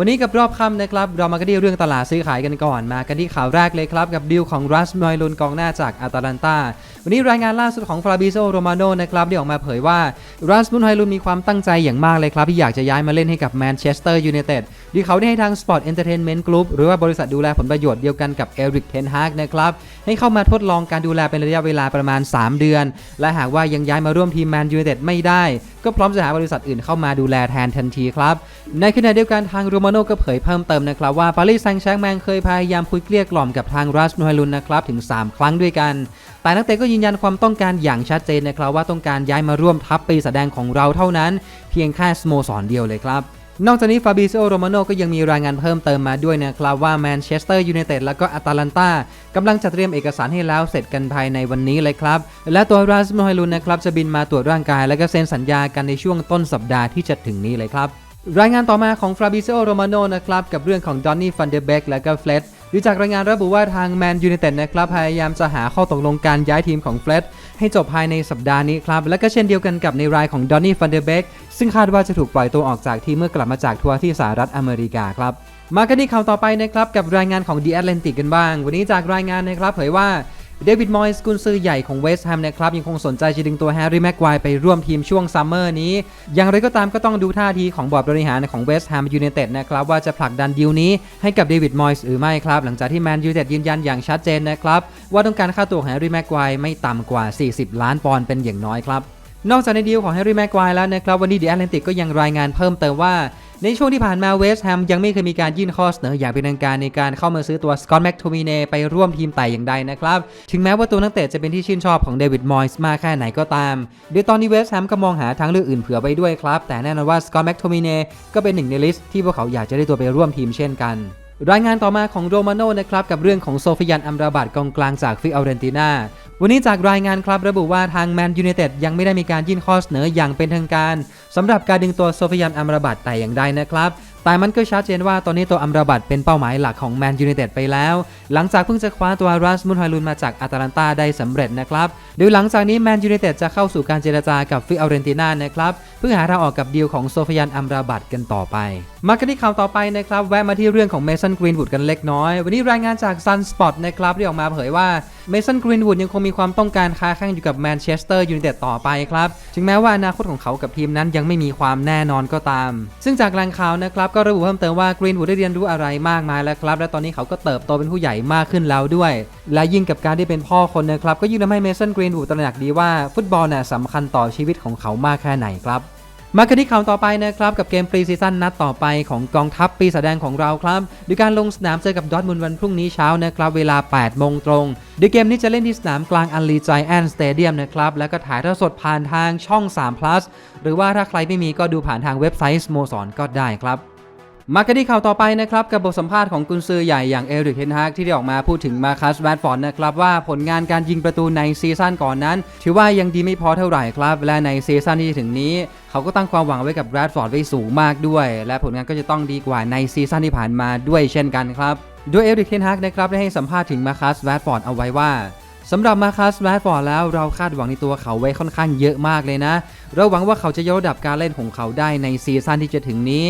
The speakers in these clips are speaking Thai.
วันนี้กับรอบค่ำนะครับ เรามากันที่เรื่องตลาดซื้อขายกันก่อน มากันที่ข่าวแรกเลยครับ กับดีลของรัสมอยลุนกองหน้าจากอาตาลันตา วันนี้รายงานล่าสุดของฟราบิโซโรมาโนนะครับได้ออกมาเผยว่ารัสมุนไฮลุนมีความตั้งใจอย่างมากเลยครับ ที่อยากจะย้ายมาเล่นให้กับแมนเชสเตอร์ยูไนเต็ดที่เขาได้ให้ทาง Sport Entertainment Group หรือว่าบริษัทดูแลผลประโยชน์เดียวกันกับเอริกเทนฮากนะครับให้เข้ามาทดลองการดูแลเป็นระยะเวลาประมาณ 3 เดือน และหากว่ายังย้ายมาร่วมทีมแมนยูไนเต็ดไม่ได้ก็พร้อมจะหาบริษัทอื่นเข้ามาดูแลแทนทันทีครับ ในขณะเดียวกันทางโรมาโนก็เผยเพิ่มเติมนะครับว่าปารีสแซงต์แชร์แมงเคยพยายามคุยเกลี้ยกล่อมกับทางรัสนูฮลุนนะครับถึง 3 ครั้งด้วยกัน แต่นักเตะก็ยืนยันความต้องการอย่างชัดเจนนะครับว่าต้องการย้ายมาร่วมทัพปีแสดงของเราเท่านั้น เพียงแค่สโมสรเดียวเลยครับ นอกจากนี้ฟาบิโซโรมาโนก็ยังมีรายงานเพิ่มเติมมาด้วยนะครับว่าแมนเชสเตอร์ยูไนเต็ดและก็อาตาลันตากำลังจัดเตรียมเอกสารให้แล้วเสร็จกันภายในวันนี้เลยครับ และตัวราสโมฮลุนนะครับจะบินมาตรวจร่างกาย และก็เซ็นสัญญากันในช่วงต้นสัปดาห์ที่จะถึงนี้เลยครับรายงานต่อมาของฟราบิโซโรมาโนนะครับกับเรื่องของดอนนี่ฟันเดเบกและก็เฟลตหรือจากรายงานระบุว่าทางแมนยูไนเต็ดนะครับพยายามจะหาข้อตกลงการย้ายทีมของเฟลตให้จบภายในสัปดาห์นี้ครับ และก็เช่นเดียวกันกับในรายของดอนนี่ฟันเดเบก ซึ่งคาดว่าจะถูกปล่อยตัวออกจากทีมเมื่อกลับมาจากทัวร์ที่สหรัฐอเมริกาครับ มากันที่ข่าวต่อไปนะครับกับรายงานของ The Atlantic กันบ้าง วันนี้จากรายงานนะครับเผยว่าเดวิดมอยส์กุนซือใหญ่ของเวสต์แฮมนะครับยังคงสนใจจะดึงตัวแฮร์รี่แม็กควายไปร่วมทีมช่วงซัมเมอร์นี้ อย่างไรก็ตามก็ต้องดูท่าทีของบอร์ดบริหารของเวสต์แฮมยูไนเต็ดนะครับว่าจะผลักดันดีลนี้ให้กับเดวิดมอยส์หรือไม่ครับ หลังจากที่แมนยูไนเต็ดยืนยันอย่างชัดเจนนะครับ ว่าต้องการค่าตัวงแฮร์รี่แม็กควายไม่ต่ำกว่า 40 ล้านปอนด์เป็นอย่างน้อยครับ นอกจากในดีลของแฮร์รี่แม็กควายแล้วนะครับวันนี้เดอะแอตแลนติกก็ยังรายงานเพิ่มเติมว่าในช่วงที่ผ่านมาเวสต์แฮมยังไม่เคยมีการยื่นข้อเสนออย่างเป็นทางการในการเข้ามาซื้อตัวสกอตแม็กโทมิเนไปร่วมทีมแต่อย่างใดนะครับ ถึงแม้ว่าตัวนักเตะจะเป็นที่ชื่นชอบของเดวิดมอยส์มากแค่ไหนก็ตามโดยตอนนี้เวสต์แฮมก็มองหาทางเลือกอื่นเผื่อไว้ด้วยครับ แต่แน่นอนว่าสกอตแม็กโทมิเนก็เป็นหนึ่งในลิสต์ที่พวกเขาอยากจะได้ตัวไปร่วมทีมเช่นกันรายงานต่อมาของโรมาโน่นะครับกับเรื่องของโซฟิยันอัมราบัตกองกลางจากฟิออเรนตินา วันนี้จากรายงานครับระบุว่าทางแมนยูไนเต็ดยังไม่ได้มีการยื่นข้อเสนออย่างเป็นทางการสำหรับการดึงตัวโซฟิยันอัมราบัตแต่อย่างใดนะครับ แต่มันก็ชัดเจนว่าตอนนี้ตัวอัมราบัตเป็นเป้าหมายหลักของแมนยูไนเต็ดไปแล้ว หลังจากเพิ่งจะคว้าตัวรัสมุนฮอยลุนมาจากอาตาลันตาได้สำเร็จนะครับโดยหลังจากนี้แมนยูไนเต็ดจะเข้าสู่การเจรจากับฟิออเรนตินานะครับเพื่อหาทางออกกับดีลของโซฟิยันอัมราบัตกันต่อไป มากันที่ข่าวต่อไปนะครับแวะมาที่เรื่องของเมสันกรีนวูดกันเล็กน้อย วันนี้รายงานจากซันสปอตนะครับที่ออกมาเผยว่าเมสันกรีนวูดยังคงมีความต้องการค้าแข่งอยู่กับแมนเชสเตอร์ยูไนเต็ดต่อไปครับถึงแม้ว่าอนาคตของเขากับทีมนั้นยังไม่มีความแน่นอนก็ตาม ซึ่งจากแหล่งข่าวนะครับก็ระบุเพิ่มเติมว่ากรีนวูดได้เรียนรู้อะไรมากมายแล้วครับ และตอนนี้เขาก็เติบโตเป็นผู้ใหญ่มากขึ้นแล้วด้วย และยิ่งกับการที่เป็นพ่อคนนะครับ ก็ยิ่งทำให้เมสันกรีนวูดตระหนักดีว่าฟุตบอลน่ะสำคัญต่อชีวิตของเขามากแค่ไหนครับมากันที่ข่าวต่อไปนะครับ กับเกมปรีซีซั่นนัดต่อไปของกองทัพปีแสดงของเราครับโดยการลงสนามเจอกับดอทมุนวันพรุ่งนี้เช้านะครับ เวลา 8 โมงตรงโดยเกมนี้จะเล่นที่สนามกลางอันลีใจแอนสเตเดียมนะครับ แล้วก็ถ่ายทอดสดผ่านทางช่อง 3 plus หรือว่าถ้าใครไม่มีก็ดูผ่านทางเว็บไซต์สโมสรก็ได้ครับ มากันที่ข่าวต่อไปนะครับกับบทสัมภาษณ์ของกุนซือใหญ่อย่างเอริกเทนฮากที่ได้ออกมาพูดถึงมาคัสแรดฟอร์ดนะครับว่าผลงานการยิงประตูในซีซั่นก่อนนั้น ถือว่ายังดีไม่พอเท่าไหร่ครับ และในซีซั่นที่จะถึงนี้ เขาก็ตั้งความหวังไว้กับแรดฟอร์ดไว้สูงมากด้วย และผลงานก็จะต้องดีกว่าในซีซั่นที่ผ่านมาด้วยเช่นกันครับโดยเอริกเทนฮากนะครับได้ให้สัมภาษณ์ถึงมาคัสแรดฟอร์ดเอาไว้ว่าสำหรับมาคัสแรดฟอร์ดแล้วเราคาดหวังในตัวเขาไว้ค่อนข้างเยอะมากเลยนะ เราหวังว่าเขาจะยกระดับการเล่นของเขาได้ในซีซั่นที่จะถึงนี้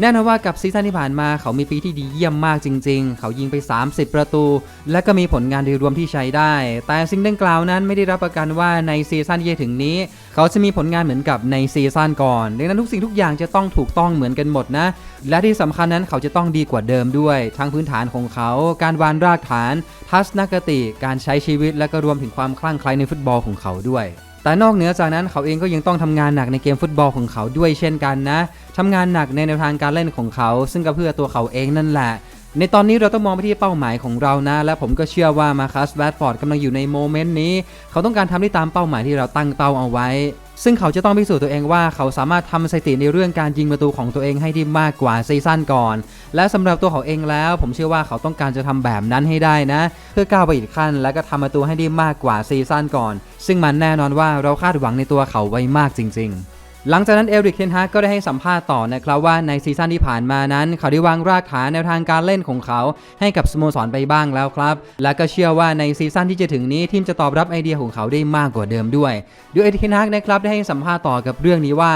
แน่นอนว่ากับซีซั่นที่ผ่านมาเขามีปีที่ดีเยี่ยมมากจริง ๆ เขายิงไป 30 ประตู และก็มีผลงานโดยรวมที่ใช้ได้ แต่สิ่งดังกล่าวนั้นไม่ได้รับประกันว่าในซีซั่นที่จะถึงนี้ เขาจะมีผลงานเหมือนกับในซีซั่นก่อน ดังนั้นทุกสิ่งทุกอย่างจะต้องถูกต้องเหมือนกันหมดนะ และที่สำคัญนั้นเขาจะต้องดีกว่าเดิมด้วย ทั้งพื้นฐานของเขา การวางรากฐาน ทัศนคติ การใช้ชีวิต และก็รวมถึงความคลั่งไคล้ในฟุตบอลของเขาด้วย แต่นอกเหนือจากนั้นเขาเองก็ยังต้องทำงานหนักในเกมฟุตบอลของเขาด้วยเช่นกันนะทำงานหนักในแนวทางการเล่นของเขา ซึ่งก็เพื่อตัวเขาเองนั่นแหละ ในตอนนี้เราต้องมองไปที่เป้าหมายของเรานะ และผมก็เชื่อว่ามาคัสแบดฟอร์ดกำลังอยู่ในโมเมนต์นี้ เขาต้องการทำได้ตามเป้าหมายที่เราตั้งเป้าเอาไว้ ซึ่งเขาจะต้องพิสูจน์ตัวเองว่าเขาสามารถทำสถิติในเรื่องการยิงประตูของตัวเองให้ได้มากกว่าซีซั่นก่อน และสำหรับตัวเขาเองแล้ว ผมเชื่อว่าเขาต้องการจะทำแบบนั้นให้ได้นะ เพื่อก้าวไปอีกขั้น และก็ทำประตูให้ได้มากกว่าซีซั่นก่อน ซึ่งมันแน่นอนว่าเราคาดหวังในตัวเขาไว้มากจริง ๆ หลังจากนั้นเอริกเทนฮากก็ได้ให้สัมภาษณ์ต่อนะครับว่าในซีซั่นที่ผ่านมานั้น เขาได้วางรากฐานแนวทางการเล่นของเขา ให้กับสโมสรไปบ้างแล้วครับ และก็เชื่อว่าในซีซั่นที่จะถึงนี้ทีมจะตอบรับไอเดียของเขาได้มากกว่าเดิมด้วยโดยเอริกเทนฮากนะครับได้ให้สัมภาษณ์ต่อกับเรื่องนี้ว่า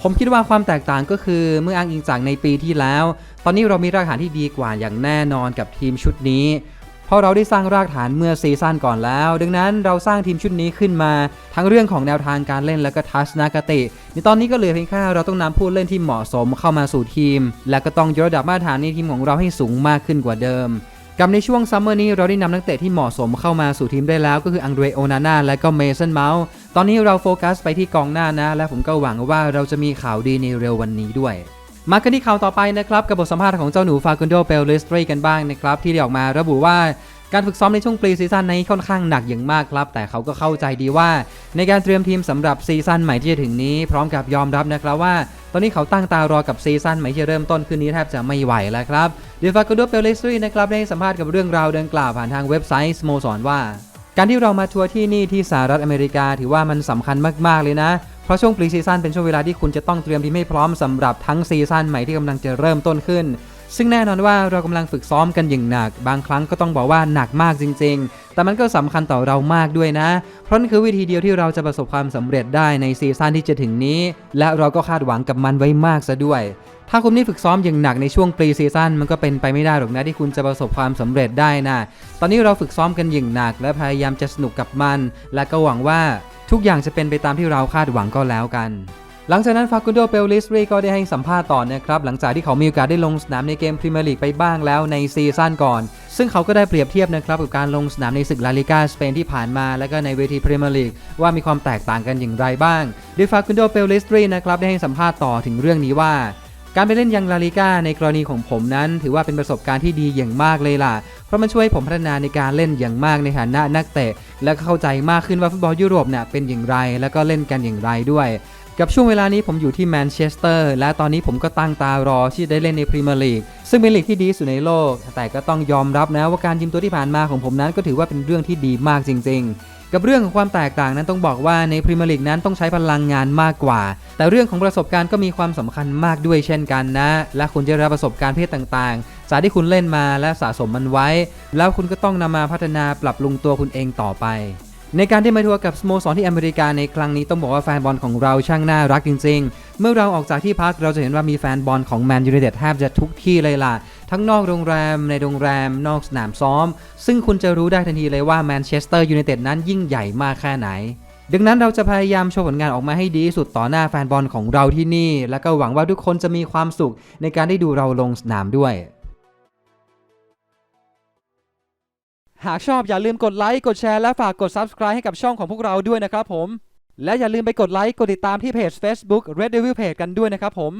ผมคิดว่าความแตกต่างก็คือเมื่ออ้างอิงจากในปีที่แล้ว ตอนนี้เรามีรากฐานที่ดีกว่าอย่างแน่นอนกับทีมชุดนี้ เพราะเราได้สร้างรากฐานเมื่อซีซั่นก่อนแล้ว ดังนั้นเราสร้างทีมชุดนี้ขึ้นมา ทั้งเรื่องของแนวทางการเล่นและก็ทัศนคติ ในตอนนี้ก็เหลือเพียงแค่เราต้องนำผู้เล่นที่เหมาะสมเข้ามาสู่ทีม และก็ต้องยกระดับมาตรฐานในทีมของเราให้สูงมากขึ้นกว่าเดิมกับในช่วงซัมเมอร์นี้เราได้นำนักเตะที่เหมาะสมเข้ามาสู่ทีมได้แล้วก็คืออังเดรโอนาน่าและก็เมสันเมาส์ตอนนี้เราโฟกัสไปที่กองหน้านะ และผมก็หวังว่าเราจะมีข่าวดีในเร็ววันนี้ด้วย มากันที่ข่าวต่อไปนะครับกับบทสัมภาษณ์ของเจ้าหนูฟากุนโดเปลลิสตรีกันบ้างนะครับที่ได้ออกมาระบุว่าการฝึกซ้อมในช่วงปรีซีซั่นนี้ค่อนข้างหนักอย่างมากครับ แต่เขาก็เข้าใจดีว่า ในการเตรียมทีมสำหรับซีซั่นใหม่ที่จะถึงนี้ พร้อมกับยอมรับนะครับว่า ตอนนี้เขาตั้งตารอกับซีซั่นใหม่ที่จะเริ่มต้นขึ้นนี้แทบจะไม่ไหวแล้วครับเดฟากุนโดเปลลิสตรีนะครับได้สัมภาษณ์กับเรื่องราวดังกล่าวผ่านทางเว็บไซต์สโมสรว่า การที่เรามาทัวร์ที่นี่ที่สหรัฐอเมริกาถือว่ามันสำคัญมากๆเลยนะ เพราะช่วงปรีซีซั่นเป็นช่วงเวลาที่คุณจะต้องเตรียมทีมให้พร้อมสำหรับทั้งซีซั่นใหม่ที่กำลังจะเริ่มต้นขึ้น ซึ่งแน่นอนว่าเรากำลังฝึกซ้อมกันอย่างหนัก บางครั้งก็ต้องบอกว่าหนักมากจริง ๆ แต่มันก็สำคัญต่อเรามากด้วยนะ เพราะนั่นคือวิธีเดียวที่เราจะประสบความสำเร็จได้ในซีซั่นที่จะถึงนี้ และเราก็คาดหวังกับมันไว้มากซะด้วยถ้าคุณไม่ฝึกซ้อมอย่างหนักในช่วงปรีซีซั่นมันก็เป็นไปไม่ได้หรอกนะที่คุณจะประสบความสำเร็จได้นะ ตอนนี้เราฝึกซ้อมกันอย่างหนักและพยายามจะสนุกกับมัน และก็หวังว่า ทุกอย่างจะเป็นไปตามที่เราคาดหวังก็แล้วกัน หลังจากนั้นฟากุนโดเปลลิสรีก็ได้ให้สัมภาษณ์ต่อนะครับ หลังจากที่เขามีโอกาสได้ลงสนามในเกมพรีเมียร์ลีกไปบ้างแล้วในซีซั่นก่อน ซึ่งเขาก็ได้เปรียบเทียบนะครับกับการลงสนามในศึกลาลิกาสเปนที่ผ่านมา และก็ในเวทีพรีเมียร์ลีกว่ามีความแตกต่างกันอย่างไรบ้างโดยฟากุนโดเปลลิสรีนะครับได้ให้สัมภาษณ์ต่อถึงเรื่องนี้ว่าการไปเล่นยังลาลิก้าในกรณีของผมนั้น ถือว่าเป็นประสบการณ์ที่ดีอย่างมากเลยล่ะ ราะมันช่วยให้ผมพัฒนาในการเล่นอย่างมากในฐานะนักเตะ และเข้าใจมากขึ้นว่าฟุตบอลยุโรปเนี่ยเป็นอย่างไร แล้วก็เล่นกันอย่างไรด้วยกับช่วงเวลานี้ผมอยู่ที่แมนเชสเตอร์และตอนนี้ผมก็ตั้งตารอที่จะได้เล่นในพรีเมียร์ลีกซึ่งเป็นลีกที่ดีสุดในโลก แต่ก็ต้องยอมรับนะว่าการยืมตัวที่ผ่านมาของผมนั้นก็ถือว่าเป็นเรื่องที่ดีมากจริง ๆ กับเรื่องของความแตกต่างนั้นต้องบอกว่าในพรีเมียร์ลีกนั้นต้องใช้พลังงานมากกว่า แต่เรื่องของประสบการณ์ก็มีความสำคัญมากด้วยเช่นกันนะ และคุณจะรับประสบการณ์เพศต่างๆจากที่คุณเล่นมาและสะสมมันไว้ แล้วคุณก็ต้องนำมาพัฒนาปรับปรุงตัวคุณเองต่อไปในการที่มาทัวร์กับสโมสรที่อเมริกาในครั้งนี้ต้องบอกว่าแฟนบอลของเราช่างน่ารักจริง ๆ เมื่อเราออกจากที่พักเราจะเห็นว่ามีแฟนบอลของแมนยูไนเต็ดแทบจะทุกที่เลยล่ะ ทั้งนอกโรงแรมในโรงแรมนอกสนามซ้อม ซึ่งคุณจะรู้ได้ทันทีเลยว่าแมนเชสเตอร์ยูไนเต็ดนั้นยิ่งใหญ่มากแค่ไหน ดังนั้นเราจะพยายามโชว์ผลงานออกมาให้ดีที่สุดต่อหน้าแฟนบอลของเราที่นี่ และก็หวังว่าทุกคนจะมีความสุขในการได้ดูเราลงสนามด้วยหากชอบอย่าลืมกดไลค์ กดแชร์ และฝากกด Subscribe ให้กับช่องของพวกเราด้วยนะครับผม และอย่าลืมไปกดไลค์ กดติดตามที่เพจ Facebook Red Devil Page กันด้วยนะครับผม